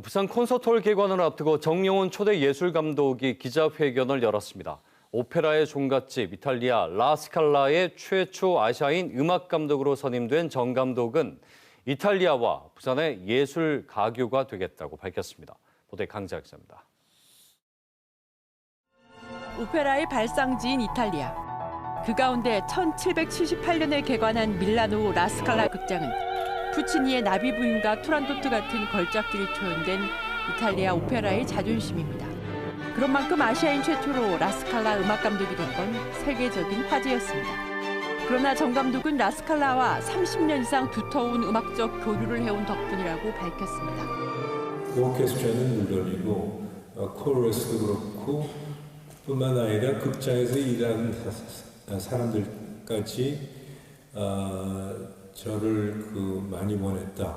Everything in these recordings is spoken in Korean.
부산 콘서트홀 개관을 앞두고 정용훈 초대 예술 감독이 기자회견을 열었습니다. 오페라의 종갓집 이탈리아 라스칼라의 최초 아시아인 음악 감독으로 선임된 정 감독은 이탈리아와 부산의 예술 가교가 되겠다고 밝혔습니다. 보도에 강자 기자입니다. 오페라의 발상지인 이탈리아. 그 가운데 1778년에 개관한 밀라노 라스칼라 극장은 푸치니의 나비 부인과 투란도트 같은 걸작들이 표현된 이탈리아 오페라의 자존심입니다. 그런 만큼 아시아인 최초로 라스칼라 음악 감독이 된 건 세계적인 화제였습니다. 그러나 정 감독은 라스칼라와 30년 이상 두터운 음악적 교류를 해온 덕분이라고 밝혔습니다. 오케스트라는 물론이고 어, 코러스도 그렇고 뿐만 아니라 극장에서 일하는 사- 사람들까지 어, 저를 그 많이 원했다.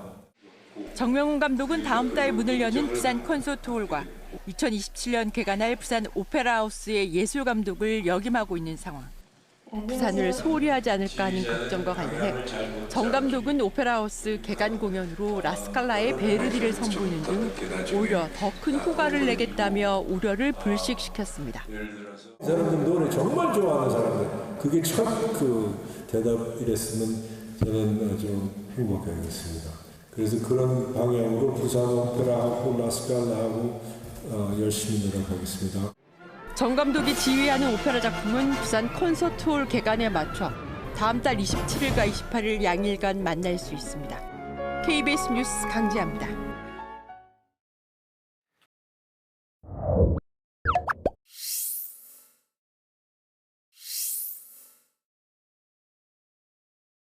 정명훈 감독은 다음 달 문을 여는 부산 콘서트홀과 2027년 개관할 부산 오페라 하우스의 예술 감독을 역임하고 있는 상황. 부산을 소홀히 하지 않을까 하는 걱정과 관련해 정 감독은 오페라 하우스 개관 공연으로 라스칼라의 베르디를 선보이는 등 오히려 더큰 효과를 내겠다며 우려를 불식시켰습니다. 이 사람들 노래 정말 좋아하는 사람들. 그게 첫 그 대답이랬으면 저는 아주 행복하겠습니다. 그래서 그런 방향으로 부산 오페라하고 라스칼라하고 어, 열심히 노력하겠습니다. 정 감독이 지휘하는 오페라 작품은 부산 콘서트홀 개관에 맞춰 다음 달 27일과 28일 양일간 만날 수 있습니다. KBS 뉴스 강지아입니다.